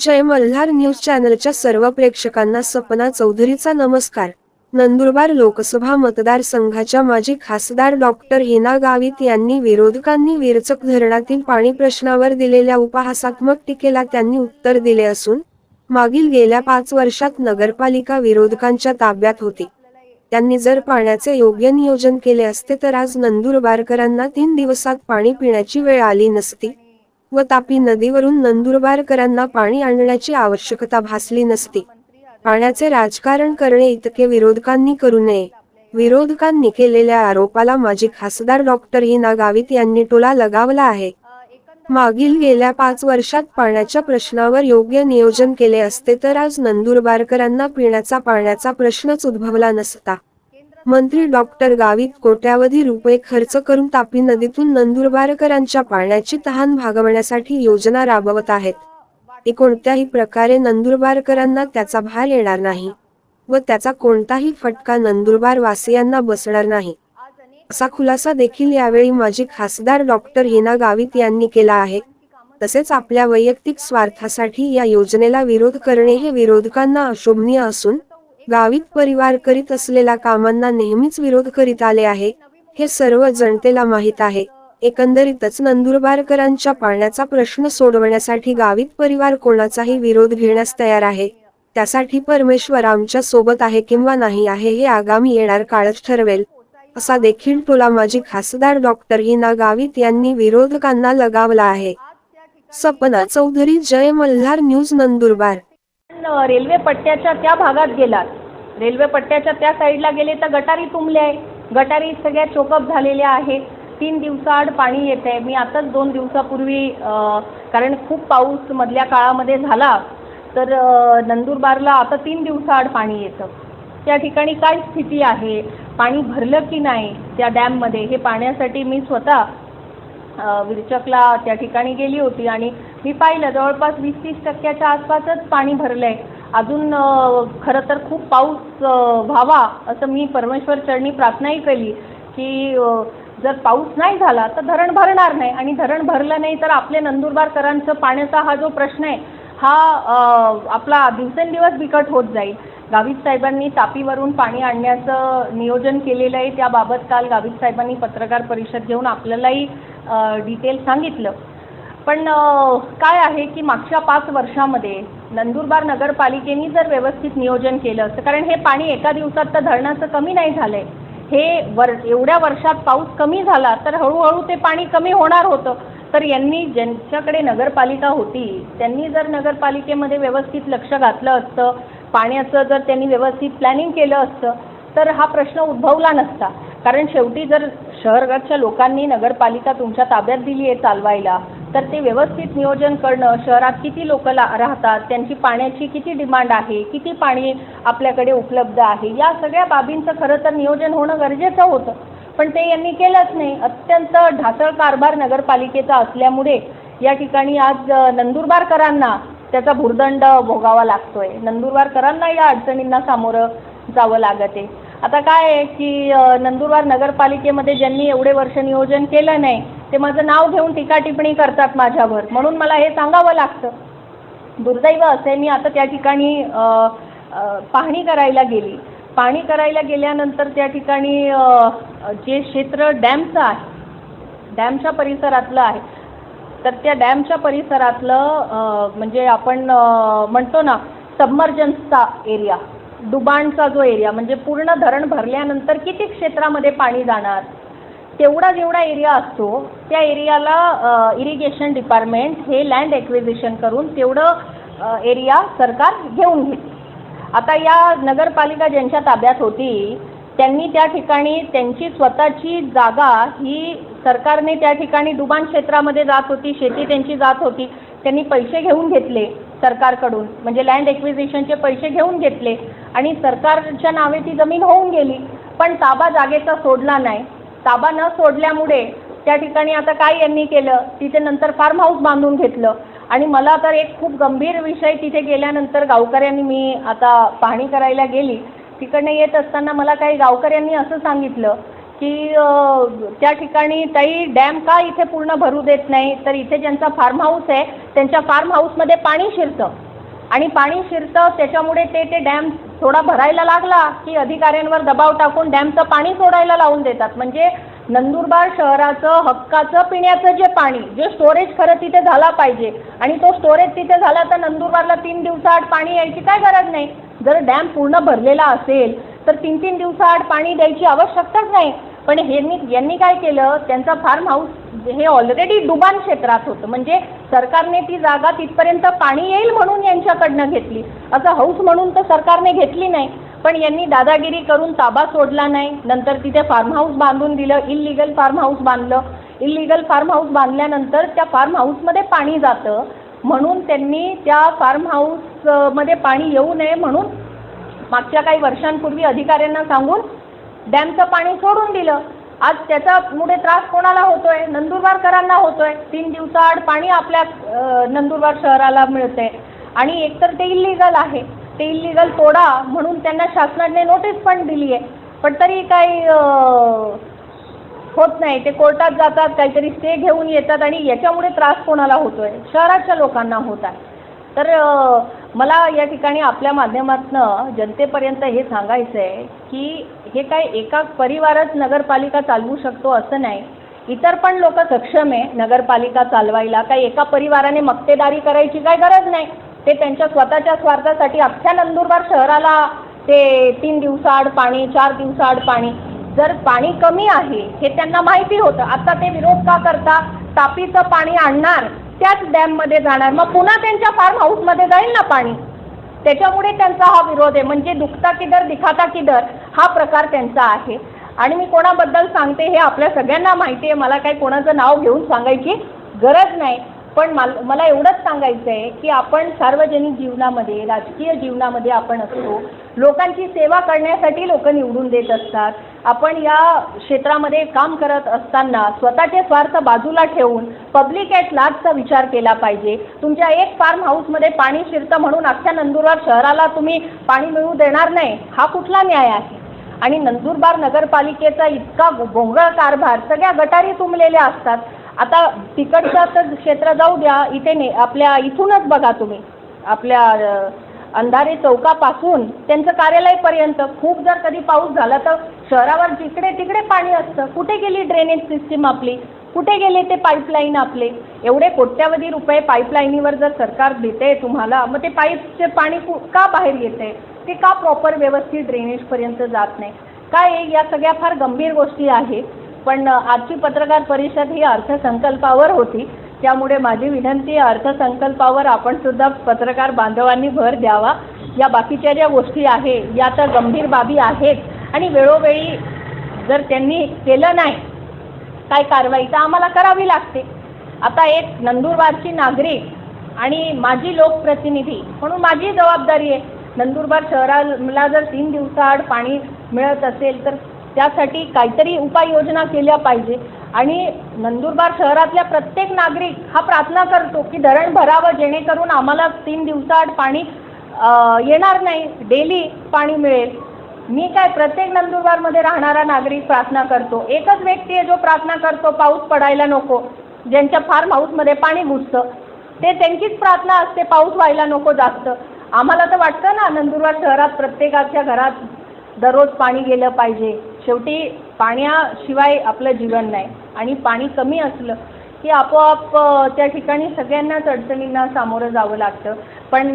जय Malhar news चॅनलच्या सर्व प्रेक्षकांना सपना चौधरीचा नमस्कार. नंदुरबार लोकसभा मतदारसंघाच्या माजी खासदार डॉक्टर हिना गावित यांनी विरोधकांनी विरचक धरणातील पाणी प्रश्नावर दिलेल्या उपहासात्मक टीकेला त्यांनी उत्तर दिले असून मागील गेल्या पाच वर्षात नगरपालिका विरोधकांच्या ताब्यात होती. त्यांनी जर पाण्याचे योग्य नियोजन केले असते तर आज नंदुरबारकरांना तीन दिवसात पाणी पिण्याची वेळ आली नसती. व तापी नदीवरून नंदुरबारकरांना पाणी आणण्याची आवश्यकता भासली नसती. पाण्याचे राजकारण करणे इतके विरोधकांनी करू नये. विरोधकांनी केलेल्या आरोपाला माजी खासदार डॉक्टर हिना गावित यांनी टोला लगावला आहे. मागील गेल्या पाच वर्षात पाण्याच्या प्रश्नावर योग्य नियोजन केले असते तर आज नंदुरबारकरांना पिण्याचा पाण्याचा प्रश्नच उद्भवला नसता. मंत्री डॉक्टर गावित कोट्यावधी रुपये खर्च करून तापी नदीतून नंदुरबारकरांच्या पाण्याची तहान भागवण्यासाठी योजना राबवत आहेत. ते कोणत्याही प्रकारे नंदुरबारकरांना त्याचा भार येणार नाही व त्याचा कोणताही फटका नंदुरबार वासियांना बसणार नाही. असा खुलासा देखील यावेळी माजी खासदार डॉक्टर हिना गावित यांनी केला आहे. तसेच आपल्या वैयक्तिक स्वार्थासाठी या योजनेला विरोध करणे हे विरोधकांना अशोभनीय असून गावित परिवार करीत असलेल्या कामांना नेहमीच विरोध करीत आले आहे हे सर्व जनतेला माहीत आहे. एकंदरीतच नंदुरबारकरांच्या पाण्याचा प्रश्न सोडवण्यासाठी गावित परिवार कोणाचाही विरोध घेण्यास तयार आहे त्यासाठी परमेश्वर आमच्यासोबत आहे किंवा नाही आहे हे आगामी येणार काळच ठरवेल असा देखील टोला माजी खासदार डॉक्टर हिना गावित यांनी विरोधकांना लगावला आहे. सपना चौधरी जय मल्हार न्यूज नंदुरबार. रेल्वे पट्ट्याच्या त्या भागात गेलात. रेल्वे पट्ट्याच्या त्या साईडला गेले तर गटारी तुंबले आहे. गटारी सगळ्या चोकअप झालेल्या आहे तीन दिवसाआड पाणी येत आहे. मी आताच दोन दिवसापूर्वी कारण खूप पाऊस मधल्या काळामध्ये झाला तर नंदुरबारला आता तीन दिवसाआड पाणी येतं. त्या ठिकाणी काय स्थिती आहे? पाणी भरलं की नाही त्या डॅममध्ये? हे पाण्यासाठी मी स्वतः विरचकला त्या ठिकाणी गेली होती आणि मी पाहिलं जवळपास वीस तीस टक्क्याच्या आसपासच पाणी भरलं आहे अजून खरं तर खूप पाऊस व्हावा असं मी परमेश्वर चरणी प्रार्थनाही केली की जर पाऊस नाही झाला तर धरण भरणार नाही आणि धरण भरलं नाही तर आपले नंदुरबारकरांचं पाण्याचा हा जो प्रश्न आहे हा आपला दिवसेंदिवस बिकट होत जाईल. गावित साहेबांनी तापीवरून पाणी आणण्याचं नियोजन केलेलं आहे. त्याबाबत काल गावित साहेबांनी पत्रकार परिषद घेऊन आपल्यालाही डिटेल सांगितलं. पण काय आहे की मागच्या पाच वर्षामध्ये नंदुरबार नगरपालिकेने जर व्यवस्थित नियोजन केलं असतं कारण हे पाणी एका दिवसात तर धरणाचं कमी नाही झालंय. हे वर एवढ्या वर्षात पाऊस कमी झाला तर हळूहळू ते पाणी कमी होणार होतं. तर यांनी ज्यांच्याकडे नगरपालिका होती त्यांनी जर नगरपालिकेमध्ये व्यवस्थित लक्ष घातलं असतं पाण्याचं जर त्यांनी व्यवस्थित प्लॅनिंग केलं असतं तर हा प्रश्न उद्भवला नसता. कारण शेवटी जर शहराच्या लोकांनी नगरपालिका तुमच्या ताब्यात दिली आहे चालवायला तर ते व्यवस्थित नियोजन करणं शहरात किती लोक राहतात त्यांची पाण्याची किती डिमांड आहे किती पाणी आपल्याकडे उपलब्ध आहे या सगळ्या बाबींचं खरं तर नियोजन होणं गरजेचं होतं. पण ते यांनी केलंच नाही. अत्यंत ढासळ कारभार नगरपालिकेचा असल्यामुळे या ठिकाणी आज नंदुरबारकरांना त्याचा भुर्दंड भोगावा लागतोय. नंदुरबारकरांना या अडचणींना सामोरं जावं लागत आहे. आता काय आहे की नंदुरबार नगरपालिकेमध्ये ज्यांनी एवढे वर्ष नियोजन केलं नाही ते माझं नाव घेऊन टीका टिप्पणी करतात माझ्यावर. म्हणून मला हे सांगावं लागतं. दुर्दैव असे मी आता त्या ठिकाणी पाहणी करायला गेली. पाणी करायला गेल्यानंतर त्या ठिकाणी जे क्षेत्र डॅमचं आहे डॅमच्या परिसरातलं आहे तर त्या डॅमच्या परिसरातलं म्हणजे आपण म्हणतो ना सबमर्जन्सचा एरिया डुबाणचा जो एरिया म्हणजे पूर्ण धरण भरल्यानंतर किती क्षेत्रामध्ये पाणी जाणार? तेवढा जेवढा एरिया असतो त्या एरियाला इरिगेशन डिपार्टमेंट हे लँड एक्विजिशन करून तेवढं एरिया सरकार घेऊन घेते आता या नगरपालिका ज्यांच्या ताब्यात होती त्यांनी त्या ठिकाणी त्यांची स्वतःची जागा ही सरकारने त्या ठिकाणी डुबान क्षेत्रामध्ये जात होती शेती त्यांची जात होती त्यांनी पैसे घेऊन घेतले सरकारकडून म्हणजे लँड एक्विजिशनचे पैसे घेऊन घेतले आणि सरकारच्या नावे ती जमीन होऊन गेली. पण ताबा जागेचा सोडला नाही. ताबा न सोडल्यामुळे त्या ठिकाणी आता काय यांनी केलं? तिथे नंतर फार्म हाऊस बांधून घेतलं. आणि मला तर एक खूप गंभीर विषय तिथे गेल्यानंतर गावकऱ्यांनी मी आता पाहणी करायला गेली. तिकडनं येत असताना मला काही गावकऱ्यांनी असं सांगितलं की त्या ठिकाणी ताई डॅम का इथे पूर्ण भरू देत नाही? तर इथे ज्यांचा फार्म हाऊस आहे त्यांच्या फार्म हाऊसमध्ये पाणी शिरतं. आणि पाणी शिरतं त्याच्यामुळे ते ते डॅम थोडा भरायला लागला की अधिकाऱ्यांवर दबाव टाकून डॅमचं पाणी सोडायला लावून देतात. म्हणजे नंदुरबार शहराचं हक्काचं पिण्याचं जे पाणी जे स्टोरेज खरं तिथे झाला पाहिजे आणि तो स्टोरेज तिथे झाला तर नंदुरबारला तीन दिवसाआड पाणी यायची काय गरज नाही. जर डॅम पूर्ण भरलेला असेल तर तीन तीन दिवसाआड पाणी द्यायची आवश्यकताच नाही. पण ह्यांनी यांनी काय केलं त्यांचा फार्म हाऊस हे ऑलरेडी डुबान क्षेत्रात होतं. म्हणजे सरकारने ती जागा तिथपर्यंत पाणी येईल म्हणून यांच्याकडनं घेतली. असं हौस म्हणून तर सरकारने घेतली नाही. पण यांनी दादागिरी करून ताबा सोडला नाही. नंतर तिथे फार्म हाऊस बांधून दिलं. इलिगल फार्म हाऊस बांधलं. इलिगल फार्म हाऊस बांधल्यानंतर त्या फार्म हाऊसमध्ये पाणी जातं. म्हणून त्यांनी त्या फार्म हाऊसमध्ये पाणी येऊ नये म्हणून मागच्या काही वर्षांपूर्वी अधिकाऱ्यांना सांगून डॅमचं पाणी सोडून दिलं. आज त्याच्यामुळे त्रास कोणाला होतोय? नंदुरबारकरांना होतोय. तीन दिवसाआड पाणी आपल्या नंदुरबार शहराला मिळते. आणि एकतर ते इलिगल आहे. ते इलिगल तोडा म्हणून त्यांना शासनाने नोटीस पण दिली आहे पण तरी काही होत नाही. ते कोर्टात जातात काहीतरी स्टे घेऊन येतात आणि याच्यामुळे त्रास कोणाला होतोय? शहराच्या लोकांना होत आहे. तर मला या ठिकाणी आपल्या माध्यमातनं जनतेपर्यंत हे सांगायचं आहे की हे काय एका परिवारच नगरपालिका चालवू शकतो असं नाही. इतर पण लोक सक्षम आहे नगरपालिका चालवायला. काही एका परिवाराने मक्तेदारी करायची काय गरज नाही. ते त्यांच्या स्वतःच्या स्वार्थासाठी अख्ख्या नंदुरबार शहराला ते तीन दिवसाआड पाणी चार दिवसाआड पाणी जर पाणी कमी आहे हे त्यांना माहिती होतं. आता ते विरोध का करता? तापीचं पाणी आणणार. त्याच डॅममध्ये जाणार. मग पुन्हा त्यांच्या फार्म हाऊसमध्ये जाईल ना पाणी? त्याच्यामुळे त्यांचा हा विरोध आहे. म्हणजे दुखता किदर दिखाता किदर हा प्रकार त्यांचा आहे. आणि मी कोणाबद्दल सांगते हे आपल्या सगळ्यांना माहिती आहे. मला काही कोणाचं नाव घेऊन सांगायची गरज नाही. पण माल मला एवढंच सांगायचं आहे की आपण सार्वजनिक जीवनामध्ये राजकीय जीवनामध्ये आपण असतो लोकांची सेवा करण्यासाठी लोक निवडून देत असतात. आपण या क्षेत्रामध्ये काम करत असताना स्वतःचे स्वार्थ बाजूला ठेवून पब्लिक ॲट लार्जचा विचार केला पाहिजे. तुमच्या एक फार्म हाऊसमध्ये पाणी शिरतं म्हणून अख्ख्या नंदुरबार शहराला तुम्ही पाणी मिळू देणार नाही हा कुठला न्याय आहे? आणि नंदुरबार नगरपालिकेचा इतका गोंगळ कारभार सगळ्या गटारी तुंबलेल्या असतात. आता तिकडचं तर क्षेत्र जाऊ द्या इथे ने आपल्या इथूनच बघा तुम्ही. आपल्या अंधारे चौकापासून त्यांचं कार्यालयपर्यंत. खूप जर कधी पाऊस झाला तर शहरावर जिकडे तिकडे पाणी असतं. कुठे गेली ड्रेनेज सिस्टीम आपली? कुठे गेले ते पाईपलाईन आपले? एवढे कोट्यावधी रुपये पाईपलाईनीवर जर सरकार देते तुम्हाला मग ते पाईपचे पाणी कु- का बाहेर येते? ते का प्रॉपर व्यवस्थित ड्रेनेजपर्यंत जात नाही? काय या सगळ्या फार गंभीर गोष्टी आहेत. पण आजची पत्रकार परिषद ही अर्थसंकल्पावर होती. त्यामुळे माझी विनंती अर्थसंकल्पावर आपण सुद्धा पत्रकार बांधवांनी भर द्यावा. या बाकीच्या ज्या गोष्टी आहे या तर गंभीर बाबी आहेत. आणि वेळोवेळी जर त्यांनी केलं नाही काय कारवाई तर आम्हाला करावी लागते. आता एक नंदुरबारची नागरिक आणि माझी लोकप्रतिनिधी म्हणून माझी जबाबदारी आहे. नंदुरबार शहराला जर तीन दिवसाआड पाणी मिळत असेल तर त्यासाठी काहीतरी उपाययोजना केल्या पाहिजे. आणि नंदुरबार शहरातल्या प्रत्येक नागरिक हा प्रार्थना करतो की धरण भरावं जेणेकरून आम्हाला तीन दिवसाआड पाणी येणार नाही. डेली पाणी मिळेल. मी काय प्रत्येक नंदुरबारमध्ये राहणारा नागरिक प्रार्थना करतो. एकच व्यक्ती आहे जो प्रार्थना करतो पाऊस पडायला नको. ज्यांच्या फार्म हाऊसमध्ये पाणी घुसतं. ते त्यांचीच प्रार्थना असते पाऊस व्हायला नको जास्त. आम्हाला तर वाटतं ना नंदुरबार शहरात प्रत्येकाच्या घरात दररोज पाणी गेलं पाहिजे. शेवटी पाण्याशिवाय आपलं जीवन नाही. आणि पाणी कमी असलं की आपोआप त्या ठिकाणी सगळ्यांनाच अडचणींना सामोरं जावं लागतं. पण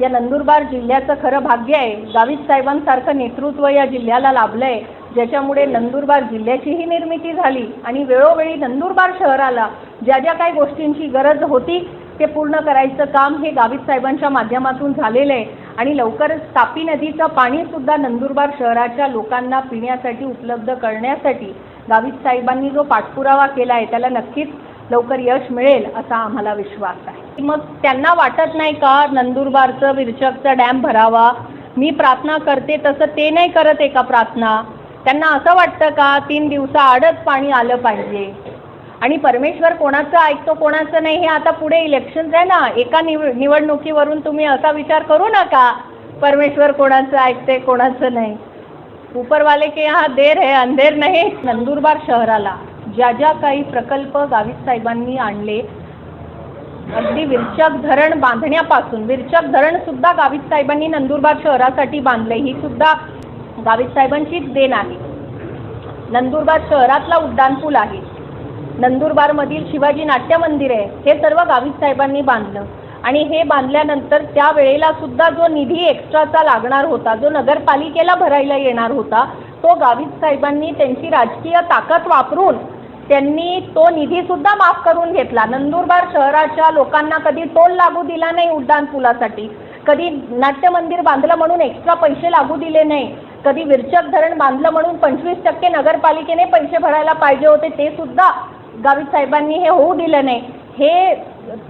या नंदुरबार जिल्ह्याचं खरं भाग्य आहे. गावित साहेबांसारखं नेतृत्व या जिल्ह्याला लाभलं आहे ज्याच्यामुळे नंदुरबार जिल्ह्याचीही निर्मिती झाली आणि वेळोवेळी नंदुरबार शहराला ज्या ज्या काही गोष्टींची गरज होती ते पूर्ण करायचं काम हे गावित साहेबांच्या माध्यमातून झालेलं आहे. आणि लवकरच तापी नदीचं पाणीसुद्धा नंदुरबार शहराच्या लोकांना पिण्यासाठी उपलब्ध करण्यासाठी गावित साहेबांनी जो पाठपुरावा केला आहे त्याला नक्कीच लवकर यश मिळेल असा आम्हाला विश्वास आहे. मग त्यांना वाटत नाही का नंदुरबारचं विरचकचा डॅम भरावा? मी प्रार्थना करते तसं ते नाही करत आहे का प्रार्थना. त्यांना असं वाटतं का तीन दिवसाआडच पाणी आलं पाहिजे? आणि परमेश्वर कोणाचं ऐकतो कोणाचं नाही हे आता पुढे इलेक्शन्स आहे ना. एका निव निवडणुकीवरून तुम्ही असा विचार करू नका. परमेश्वर कोणाचं ऐकते कोणाचं नाही. उपरवाले के हा देर है अंधेर नाही. नंदुरबार शहराला ज्या ज्या काही प्रकल्प गावित साहेबांनी आणले अगदी विरचक धरण बांधण्यापासून विरचक धरण सुद्धा गावित साहेबांनी नंदुरबार शहरासाठी बांधले ही सुद्धा गावित साहेबांचीच देण आहे. नंदुरबार शहरातला उड्डाणपूल आहे. नंदुरबारमधील शिवाजी नाट्य मंदिर आहे. हे सर्व गावित साहेबांनी बांधलं. आणि हे बांधल्यानंतर त्या वेळेला सुद्धा जो निधी एक्स्ट्राचा लागणार होता जो नगरपालिकेला भरायला येणार होता तो गावित साहेबांनी त्यांची राजकीय ताकद वापरून त्यांनी तो निधी सुद्धा माफ करून घेतला. नंदुरबार शहराच्या लोकांना कधी टोल लागू दिला नाही उड्डाण पुलासाठी. कधी नाट्य मंदिर बांधलं म्हणून एक्स्ट्रा पैसे लागू दिले नाही. कधी विरचक धरण बांधलं म्हणून पंचवीस टक्के नगरपालिकेने पैसे भरायला पाहिजे होते ते सुद्धा गावित साहेबांनी हे होऊ दिलं नाही. हे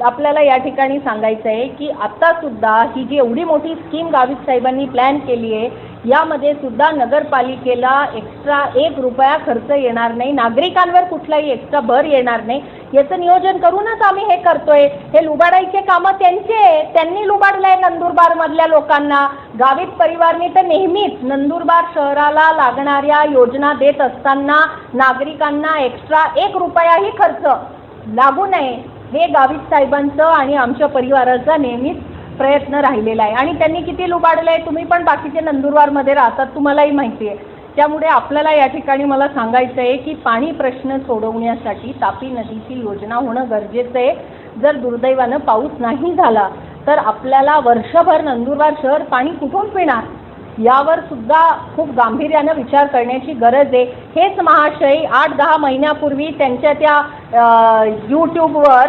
आपल्याला या ठिकाणी सांगायचं आहे की आता सुद्धा ही जी एवढी मोठी स्कीम गावित साहेबांनी प्लॅन केली आहे यामध्ये सुद्धा नगरपालिकेला एक्स्ट्रा एक रुपया खर्च येणार नाही. नागरिकांवर कुठलाही एक्स्ट्रा भर येणार नाही. याचं नियोजन करूनच आम्ही हे करतोय. हे लुबाडायचे कामं त्यांचे आहे. त्यांनी लुबाडलंय नंदुरबार मधल्या लोकांना. गावित परिवारने तर नेहमीच नंदुरबार शहराला लागणाऱ्या योजना देत असताना नागरिकांना एक्स्ट्रा एक रुपयाही खर्च लागू नये. हे गावित साहेबांचं आणि आमच्या परिवाराचा नेहमीच प्रयत्न राहिलेला आहे. आणि त्यांनी किती लुबाडलं आहे तुम्ही पण बाकीचे नंदुरबारमध्ये राहतात तुम्हालाही माहिती आहे. त्यामुळे आपल्याला या ठिकाणी मला सांगायचं आहे की पाणी प्रश्न सोडवण्यासाठी तापी नदीची योजना होणं गरजेचं आहे. जर दुर्दैवानं पाऊस नाही झाला तर आपल्याला वर्षभर नंदुरबार शहर पाणी कुठून पिणार? यावर सुद्धा खूप गांभीर्यानं विचार करण्याची गरज आहे. हेच महाशय आठ दहा महिन्यापूर्वी त्यांच्या त्या यूट्यूबवर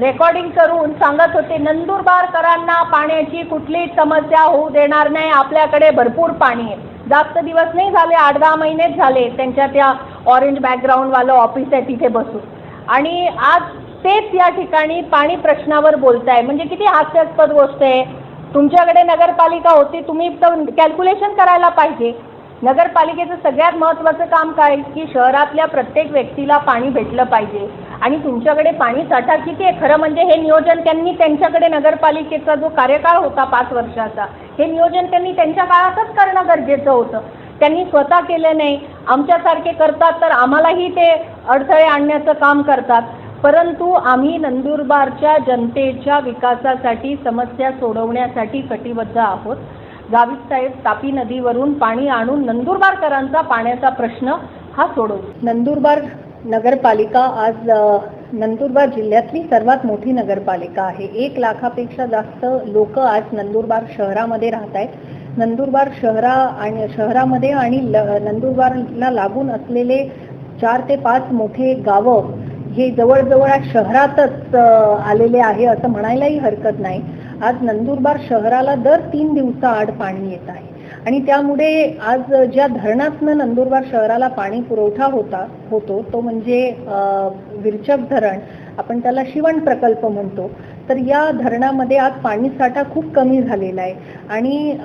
रेकॉर्डिंग करून सांगत होते नंदुरबारकरांना पाण्याची कुठलीच समस्या होऊ देणार नाही आपल्याकडे भरपूर पाणी आहे. जास्त दिवस नाही झाले आठ दहा महिनेच झाले त्यांच्या त्या ऑरेंज बॅकग्राऊंडवालं ऑफिस आहे तिथे बसून. आणि आज तेच या ठिकाणी पाणी प्रश्नावर बोलताय. म्हणजे किती हास्यास्पद गोष्ट आहे. तुमच्याकडे नगरपालिका होती तुम्ही तर कॅल्क्युलेशन करायला पाहिजे. नगरपालिकेचं सगळ्यात महत्त्वाचं काम काय? की शहरातल्या प्रत्येक व्यक्तीला पाणी भेटलं पाहिजे. आणि तुमच्याकडे पाणी साठा किती आहे? खरं म्हणजे हे नियोजन त्यांनी त्यांच्याकडे नगरपालिकेचा जो कार्यकाळ होता पाच वर्षाचा हे नियोजन त्यांनी त्यांच्या काळातच करणं गरजेचं होतं. त्यांनी स्वतः केलं नाही. आमच्यासारखे करतात तर आम्हालाही ते अडथळे आणण्याचं काम करतात. परंतु आम्ही नंदुरबारच्या जनतेच्या विकासासाठी समस्या सोडवण्यासाठी कटिबद्ध आहोत. गावित साहेब तापी नदीवरून पाणी आणून नंदुरबारकरांचा पाण्याचा प्रश्न हा सोडवू नंदुरबार नगरपालिका आज नंदुरबार जिल्ह्यातली सर्वात मोठी नगरपालिका आहे. एक लाखापेक्षा जास्त लोक आज नंदुरबार शहरामध्ये राहत आहेत. नंदुरबार शहरा आणि शहरामध्ये आणि ल- नंदुरबारला लागून असलेले चार ते पाच मोठे गावं हे जवळजवळ शहरातच आलेले आहे असं म्हणायलाही हरकत नाही. आज नंदुरबार शहराला दर तीन दिवसाआड पाणी येत आहे. आणि त्यामुळे आज ज्या धरणातनं नंदुरबार शहराला पाणी पुरवठा होता होतो तो म्हणजे विरचक धरण आपण त्याला शिवण प्रकल्प म्हणतो तर या धरणामध्ये आज पाणी साठा खूप कमी झालेला आहे. आणि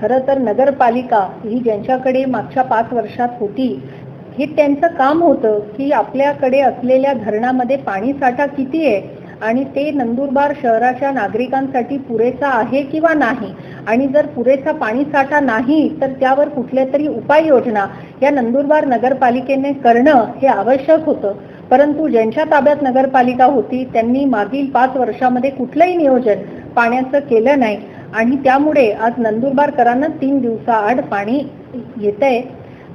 खरं तर नगरपालिका ही ज्यांच्याकडे मागच्या पाच वर्षात होती हे त्यांचं काम होतं की आपल्याकडे असलेल्या धरणामध्ये पाणी साठा किती आहे आणि ते नंदुरबार शहराच्या नागरिकांसाठी पुरेसा आहे किंवा नाही? आणि जर पुरेसा पाणी साठा नाही तर त्यावर कुठल्या तरी उपाययोजना या नंदुरबार नगरपालिकेने करणं हे आवश्यक होतं. परंतु ज्यांच्या ताब्यात नगरपालिका होती त्यांनी मागील पाच वर्षामध्ये कुठलंही नियोजन पाण्याचं केलं नाही. आणि त्यामुळे आज नंदुरबारकरांना तीन दिवसाआड पाणी येतंय.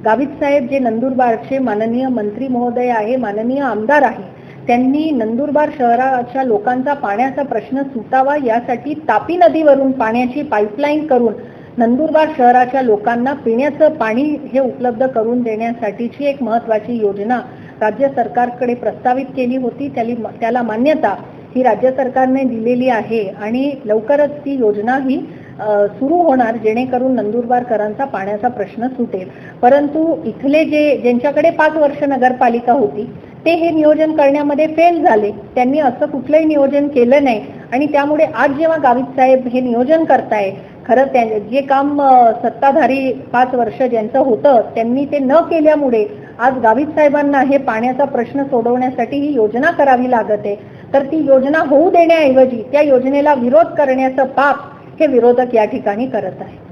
गावित साहेब जे नंदुरबारचे माननीय मंत्री महोदय आहे माननीय आमदार आहे त्यांनी नंदुरबार शहराच्या लोकांचा पाण्याचा प्रश्न सुटावा यासाठी तापी नदीवरून पाण्याची पाईपलाईन करून नंदुरबार शहराच्या लोकांना पिण्याचं पाणी हे उपलब्ध करून देण्यासाठीची एक महत्वाची योजना राज्य सरकारकडे प्रस्तावित केली होती. त्याली त्याला मान्यता ही राज्य सरकारने दिलेली आहे आणि लवकरच ती योजना ही सुरू होणार जेणेकरून नंदुरबारकरांचा पाण्याचा प्रश्न सुटेल. परंतु इथले जे ज्यांच्याकडे पाच वर्ष नगरपालिका होती ते हे नियोजन करण्यामध्ये फेल झाले. त्यांनी असं कुठलंही नियोजन केलं नाही. आणि त्यामुळे आज जेव्हा गावित साहेब हे नियोजन करताय खरं त्या जे काम सत्ताधारी पाच वर्ष ज्यांचं होतं त्यांनी ते न केल्यामुळे आज गावित साहेबांना हे पाण्याचा प्रश्न सोडवण्यासाठी ही योजना करावी लागत आहे. तर ती योजना होऊ देण्याऐवजी त्या योजनेला विरोध करण्याचं पाप हे विरोधक या ठिकाणी करत आहे